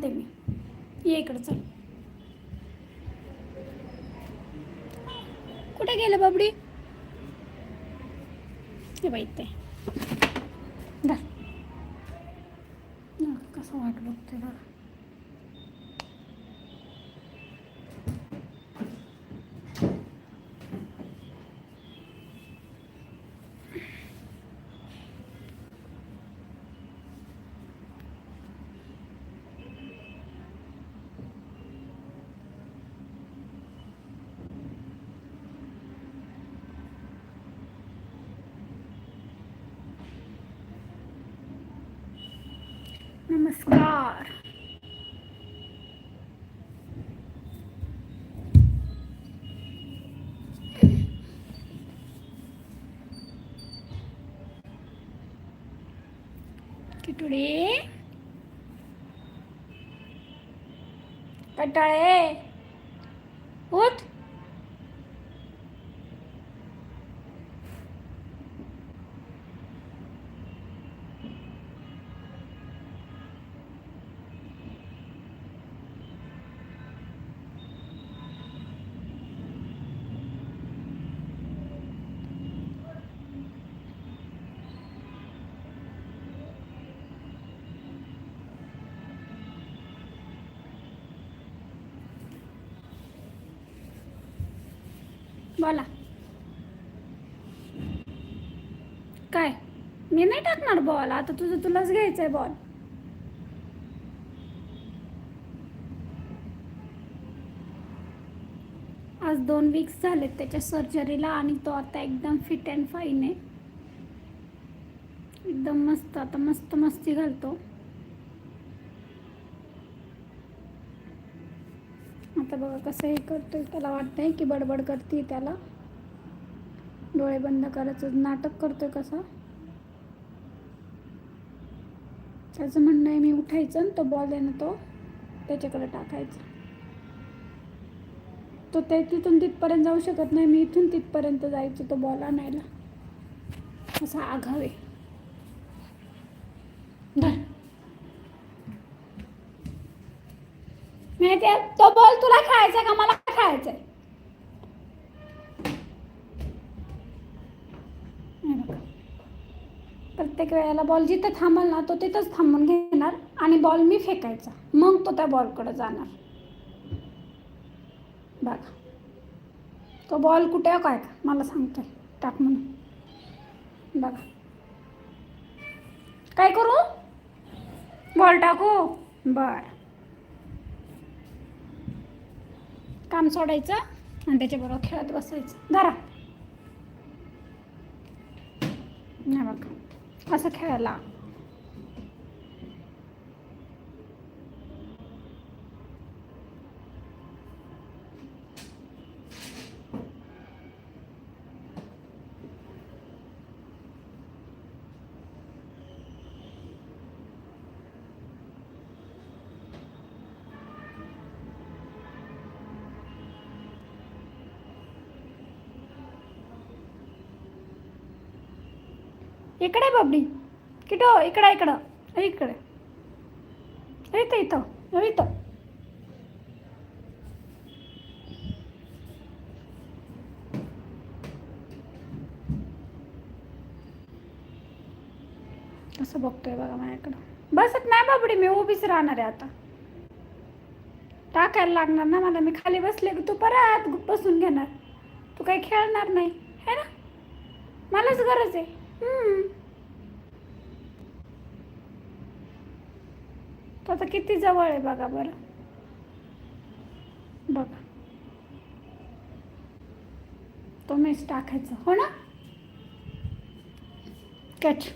आणते मी. ये इकडं चल. कुठे गेलं बाबडी? हे बाई ते कसं वाट बघते बघा. नमस्कार today कटाए उठ बोला. काय? मी नाही टाकणार बॉल आता तुझं तुलाच घ्यायचंय बॉल आज दोन वीक्स झालेत त्याच्या सर्जरीला आणि तो आता एकदम फिट अँड फाईन आहे. एकदम मस्त आता मस्त मस्ती घालतो. आता बघा कसं हे करतो त्याला वाटतंय की बडबड करते त्याला. डोळे बंद करायचं. नाटक करतोय कसं. त्याचं म्हणणं आहे मी उठायचं आणि तो बॉल आहे ना तो त्याच्याकडे टाकायचा. तो ते तिथून तिथपर्यंत जाऊ शकत नाही. मी इथून तिथपर्यंत जायचं तो बॉल आणायला. असा आघावे आहे धर. माहिती आहे तो बॉल तुला का? मला खेळायचा प्रत्येक वेळेला बॉल जिथे थांबल ना तो तिथंच थांबून घेणार आणि बॉल मी फेकायचा. मग तो त्या बॉलकडे जाणार. बघा. तो बॉल कुठे आहे? काय? का मला सांगतोय. टाक म्हणून. बघा. काय करू? बॉल टाकू? बर. काम सोडायचं आणि त्याच्याबरोबर खेळत बसायचं. धरा. नाही बघा. असं खेळायला. इकडे आहे बाबडी किटो इकडं इकडं. इकडे. येतं इथं इथं असं इथं. कसं बघतोय बघा माझ्याकडं. बसत नाही बाबडी मी उभीच राहणार आहे आता. टाकायला लागणार ना मला मी खाली बसले की तू परत बसून घेणार. तू काही खेळणार नाही है ना? मलाच गरज आहे हम्म. तो आता किती जवळ आहे बघा बरं. बघा. तो मेस टाकायचं. हो ना? कॅच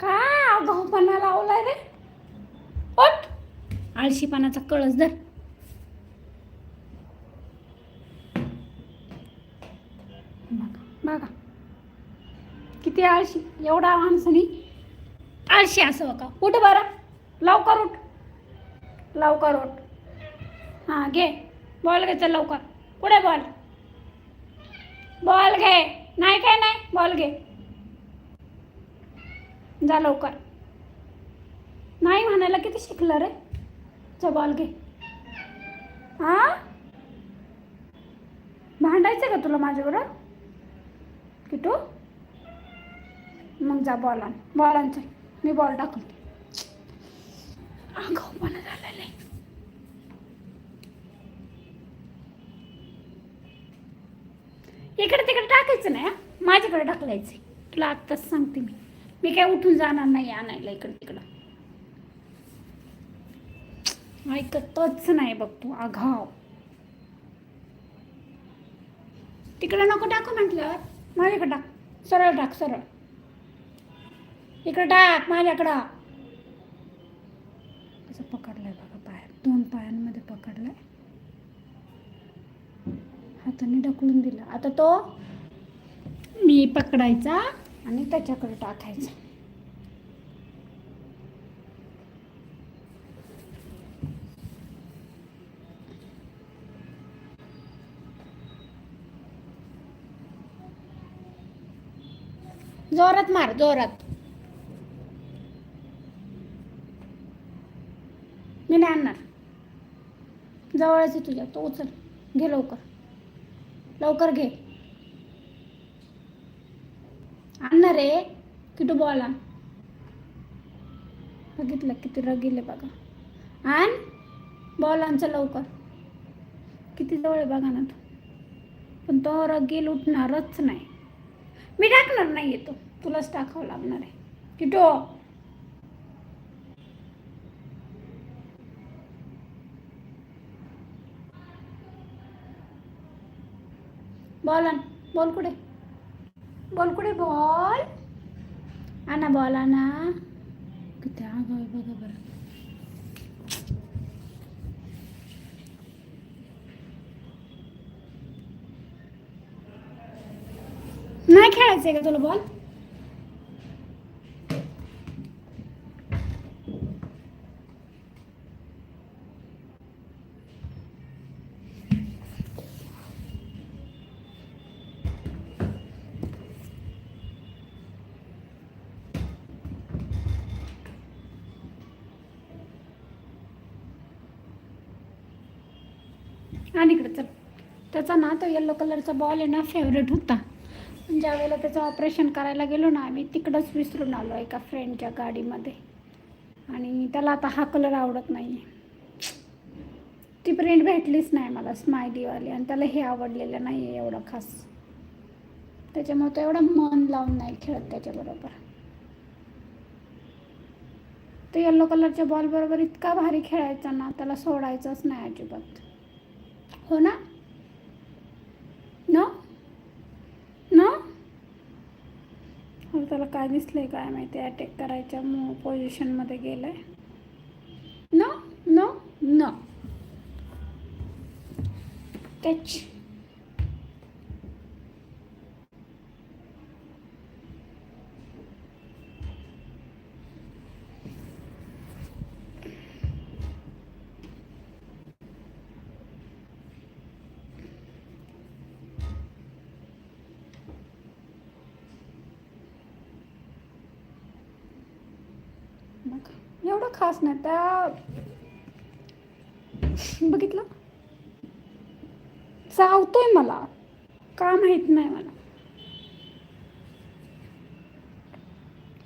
काय आगाऊपणा लावलाय रे ओट आळशीपणाचा कळस धर. बघा बघा. किती आळशी एवढा माणसानी. आळशी असं का? उठ बरं. लवकर उठ. लवकर उठ. हां घे. बॉल घे चल लवकर. पुढे बॉल? बॉल घे. नाही काय नाही? बॉल घे. जा लवकर. नाही म्हणायला किती शिकलं रे? जा बॉल घे. हा? भांडायचं का तुला माझ्याबरोबर? किटू? मग जा बॉल आण. बॉल आण चल. मी बॉल टाकून आगाऊपणा झालेला आहे इकडे तिकडे टाकायचं नाही माझ्याकडे टाकलायचं तुला आत्ताच सांगते मी. मी काय उठून जाणार नाही आणायला इकडे तिकडं. ऐकतच नाही बघ तू आघाव. तिकडे नको टाकू म्हटल्यावर माझ्याकडे टाक. सरळ टाक सरळ. इकडे टाक माझ्याकडं. असं पकडलंय बघा पाय दोन पायांमध्ये पकडलंय. हाताने ढकलून दिला. आता तो मी पकडायचा आणि त्याच्याकडे टाकायचा. जोरात मार जोरात. मी नाही आणणार. जवळच आहे तुझ्या तो उचल. घे लवकर. लवकर घे. आणणार रे किटू बॉल आण. बघितलं किती रगिले बघा. आण बॉल आणचं लवकर. किती जवळ आहे बघा ना तू. पण तो रगील उठणारच नाही. मी टाकणार नाही येतो तुलाच टाकावं लागणार आहे. किटो! बॉल आण. बॉल कुठे? बॉल कुठे बॉल? आणा बॉल आणा. किती आग बघा बरं. नाही खेळायचंय का तुला बॉल? आणि इकडे चल. त्याचा ना तो येल्लो कलरचा बॉल आहे ना फेवरेट होता. ज्या वेळेला त्याचं ऑपरेशन करायला गेलो ना आम्ही तिकडंच विसरून आलो एका फ्रेंडच्या गाडीमध्ये. आणि त्याला आता हा कलर आवडत नाही आहे ती प्रिंट भेटलीच नाही मला स्मायलीवाली आणि त्याला हे आवडलेलं नाही आहे एवढं खास. त्याच्यामुळे तो एवढं मन लावून नाही खेळत त्याच्याबरोबर. तो येल्लो कलरच्या बॉलबरोबर इतका भारी खेळायचा ना त्याला सोडायचंच नाही अजिबात. हो ना? न न हो त्याला काय दिसलंय काय माहिती? अटॅक करायच्या पोझिशनमध्ये गेलाय. न न न कॅच बघ एवढं खास नाही. त्या बघितलं? चावतोय मला. का माहीत नाही मला.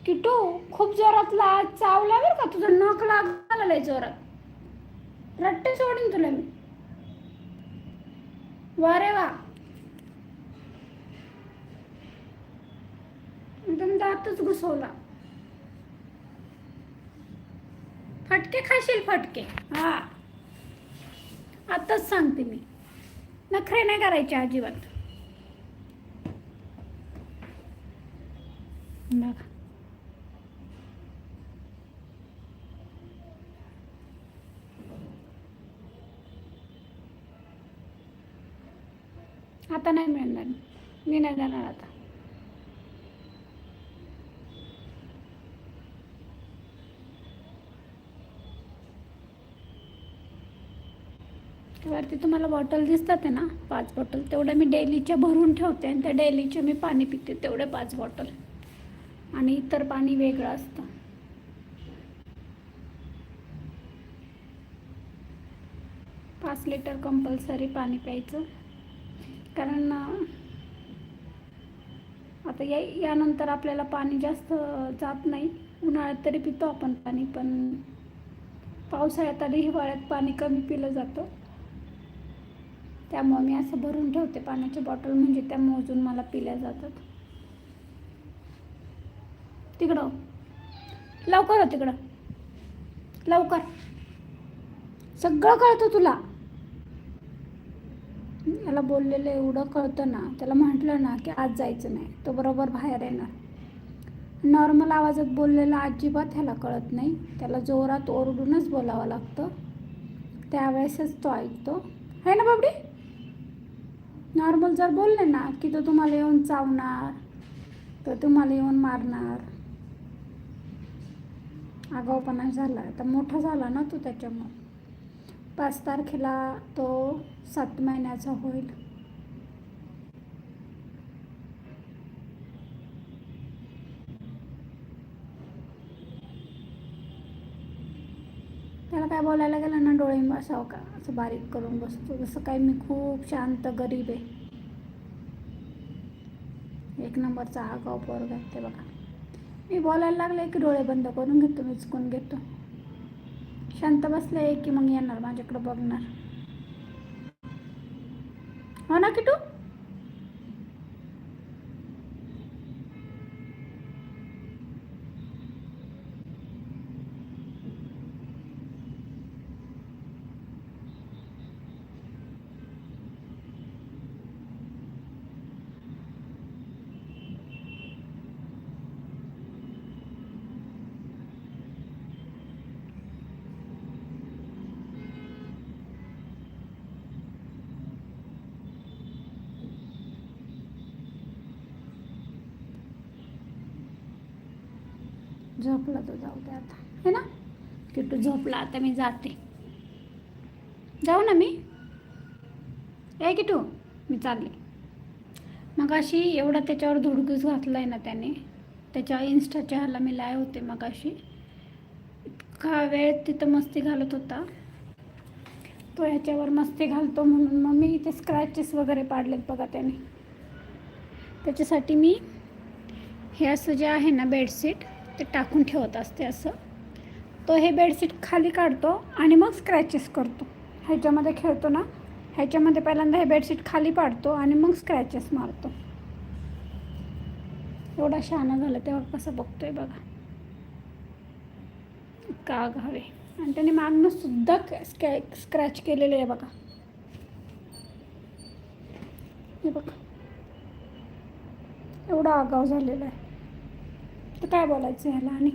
किटू खूप जोरात ला चावला बरं का तुझं नख लागला जोरात. रट्टे सोडून तुला मी. वा रे वा. एकदम दातच घुसवला. फटके खाशील फटके. हा. आताच सांगते मी. नखरे नाही करायचे अजिबात. बघा. आता नाही मिळणार. मी नाही जाणार आता. वरती तुम्हाला बॉटल दिसतात आहे ना पाच बॉटल तेवढ्या मी डेलीच्या भरून ठेवते आणि त्या डेलीचे मी पाणी पिते तेवढे पाच बॉटल. आणि इतर पाणी वेगळं असतं. पाच लिटर कंपल्सरी पाणी प्यायचं. कारण आता या यानंतर आपल्याला पाणी जास्त जात नाही. उन्हाळ्यात तरी पितो आपण पाणी पण पावसाळ्यात आणि हिवाळ्यात पाणी कमी पिलं जातं. त्यामुळे मी असं भरून ठेवते पाण्याची बॉटल म्हणजे त्या मोजून मला पिल्या जातात. तिकडं हो. लवकर हो तिकडं. लवकर. सगळं कळतं तुला. याला बोललेलं एवढं कळतं ना त्याला म्हटलं ना की आज जायचं नाही तो बरोबर बाहेर येणार. नॉर्मल आवाजात बोललेला अजिबात ह्याला कळत नाही त्याला जोरात ओरडूनच बोलावं लागतं. त्यावेळेसच तो ऐकतो. आहे ना बाबडी? नॉर्मल जर बोलले ना की तो तुम्हाला येऊन चावणार तर तुम्हाला येऊन मारणार. आगाऊपणा झाला तर मोठा झाला ना तो त्याच्यामुळे. पाच तारखेला तो सात महिन्याचा होईल त्याला काय बोलायला गेलं ना डोळे बसावं का? असं बारीक करून बसतो. जसं काय मी खूप शांत गरीब आहे. एक नंबरचा आगाव पोरगा आहे ते बघा. मी बोलायला लागले की डोळे बंद करून घेतो मी चुकून घेतो. शांत बसले की मग येणार माझ्याकडे बघणार. हो ना किटू? झोपला तो जाऊ दे आता. है ना? किट्टू झोपला आता मी जाते. जाऊ ना मी? ए किटू मी चालले. मग अशी एवढा त्याच्यावर धुडगूस घातला आहे ना त्याने. त्याच्या इन्स्टाच्या ह्याला मी लाय होते मग अशी इतका वेळ तिथं मस्ती घालत होता. तो ह्याच्यावर मस्ती घालतो म्हणून मग मी इथे स्क्रॅचेस वगैरे पाडलेत बघा त्याने. त्याच्यासाठी मी हे असं जे आहे ना बेडशीट ते टाकून ठेवत असते असं. तो हे बेडशीट खाली काढतो आणि मग स्क्रॅचेस करतो. ह्याच्यामध्ये खेळतो ना ह्याच्यामध्ये पहिल्यांदा हे बेडशीट खाली पाडतो आणि मग स्क्रॅचेस मारतो. एवढा शहाणा झाला तेव्हा कसं बघतोय बघा. इतका घावे आणि त्याने मागणं सुद्धा स्क्रॅ स्क्रॅच केलेलं आहे बघा. हे बघा. एवढा आगाव झालेला आहे. तर काय बोलायचं ह्याला आणि?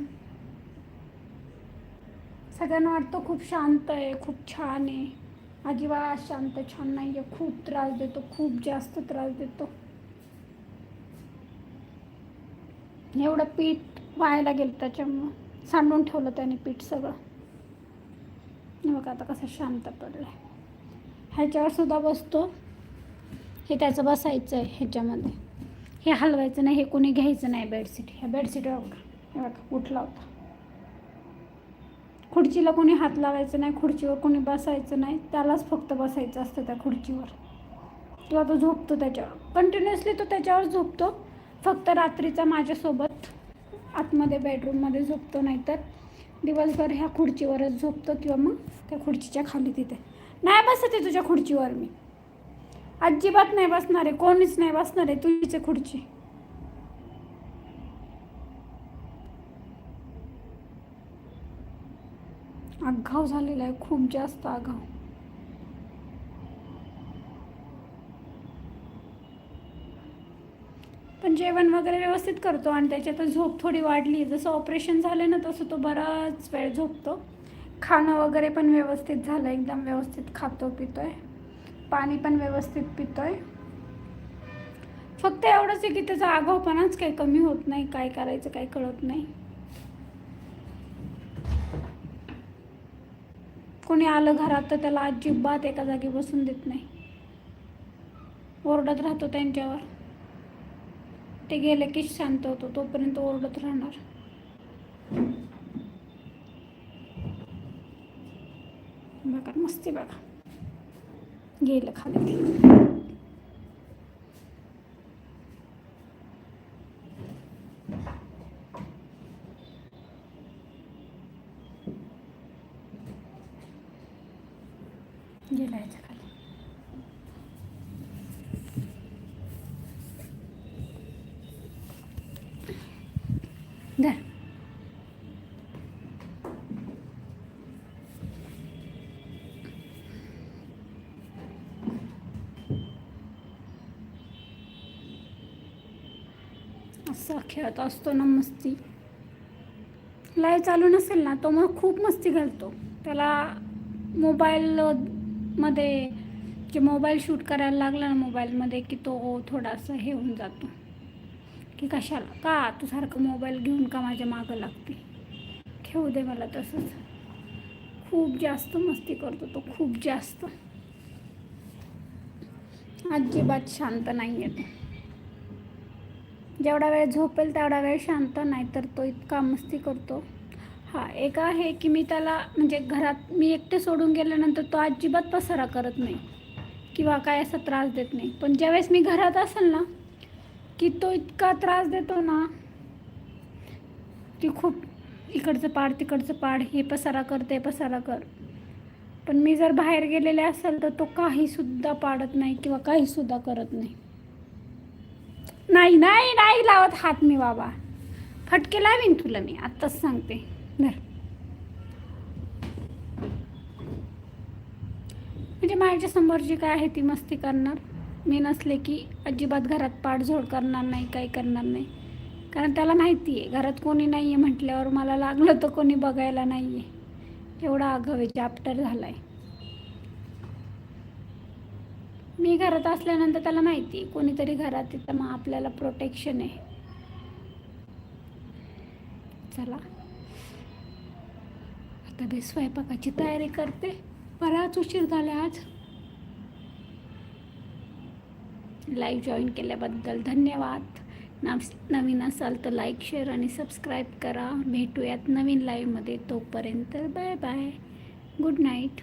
सगळ्यांना वाटतं खूप शांत आहे खूप छान आहे. अजिबात शांत छान नाही आहे खूप त्रास देतो खूप जास्त त्रास देतो. एवढं पीठ व्हायला गेलं त्याच्यामुळं. सांडून ठेवलं त्याने पीठ सगळं. बघा आता कसं शांत पडलं आहे ह्याच्यावर सुद्धा बसतो. हे त्याचं बसायचं आहे ह्याच्यामध्ये. हे हलवायचं नाही हे कोणी घ्यायचं नाही बेडशीट ह्या बेडशीटवर बघा. हे बघा उठला होता. खुर्चीला कोणी हात लावायचं नाही खुर्चीवर कोणी बसायचं नाही. त्यालाच फक्त बसायचं असतं त्या खुर्चीवर. तो तो झोपतो त्याच्यावर. कंटिन्युअसली तो त्याच्यावर झोपतो. फक्त रात्रीचा माझ्यासोबत आतमध्ये बेडरूममध्ये झोपतो नाहीतर दिवसभर ह्या खुर्चीवरच झोपतो किंवा मग त्या खुर्चीच्या खाली तिथे. नाही बसते तुझ्या खुर्चीवर मी. अजिबात नाही बसणार आहे कोणीच नाही बसणार आहे तुझीचे खुर्ची. आघाव झालेला आहे खूप जास्त आघाव. पण जेवण वगैरे व्यवस्थित करतो आणि त्याच्यात झोप थोडी वाढली. जसं ऑपरेशन झालं ना तसं तो बराच वेळ झोपतो. खाणं वगैरे पण व्यवस्थित झालं एकदम व्यवस्थित खातो पितोय. पाणी पण व्यवस्थित पितोय. फक्त एवढंच आहे की त्याचा आगाऊपणाच काही कमी होत नाही काय करायचं काय कळत नाही. कोणी आलं घरात तर त्याला अजिबात एका जागी बसून देत नाही. ओरडत राहतो त्यांच्यावर. ते गेले की शांत होतो तोपर्यंत ओरडत राहणार. बघा मस्ती बघा. गेलं खाली ते गेला याच्या खाली धर असा खेळत असतो ना मस्ती. लाईव्ह चालू नसेल ना तो मग खूप मस्ती घालतो. त्याला मोबाईलमध्ये जे मोबाईल शूट करायला लागला ना मोबाईलमध्ये की तो थोडासा हे होऊन जातो. की कशाला? का तू सारखं मोबाईल घेऊन का माझ्या मागं लागते? खेळू दे मला तसंच. खूप जास्त मस्ती करतो तो खूप जास्त. अजिबात शांत नाही आहे तो. जेवढा वेळ झोपेल तेवढा वेळ शांत नाही तर तो इतका मस्ती करतो. हा एक आहे की मी त्याला म्हणजे घरात मी एकटे सोडून गेल्यानंतर तो अजिबात पसारा करत नाही. किंवा काय असा त्रास देत नाही. पण ज्यावेळेस मी घरात असेल ना की तो इतका त्रास देतो ना की खूप इकडचं पाड तिकडचं पाड हे पसारा कर ते पसारा कर. पण मी जर बाहेर गेलेले असेल तर तो काहीसुद्धा पाडत नाही किंवा काहीसुद्धा करत नाही. नाही नाही नाही लावत हात मी बाबा. फटके लावीन तुला मी आत्ताच सांगते. धर. म्हणजे माझ्यासमोर जी काय आहे ती मस्ती करणार. मी नसले की अजिबात घरात पाठझोड करणार नाही काही करणार नाही. कारण त्याला माहिती आहे घरात कोणी नाही आहे म्हटल्यावर मला लागलं तर कोणी बघायला नाही आहे एवढा आगाव आहे चॅप्टर झाला आहे मी घरात असल्यानंतर त्याला माहिती कोणीतरी घरात येतं मग आपल्याला प्रोटेक्शन आहे. चला. आता मी स्वयंपाकाची तयारी करते. बराच उशीर झाला आज. लाईव्ह जॉईन केल्याबद्दल धन्यवाद. नव नवीन असाल तर लाईक शेअर आणि सबस्क्राईब करा. भेटूयात नवीन लाईव्हमध्ये तोपर्यंत. Bye bye good night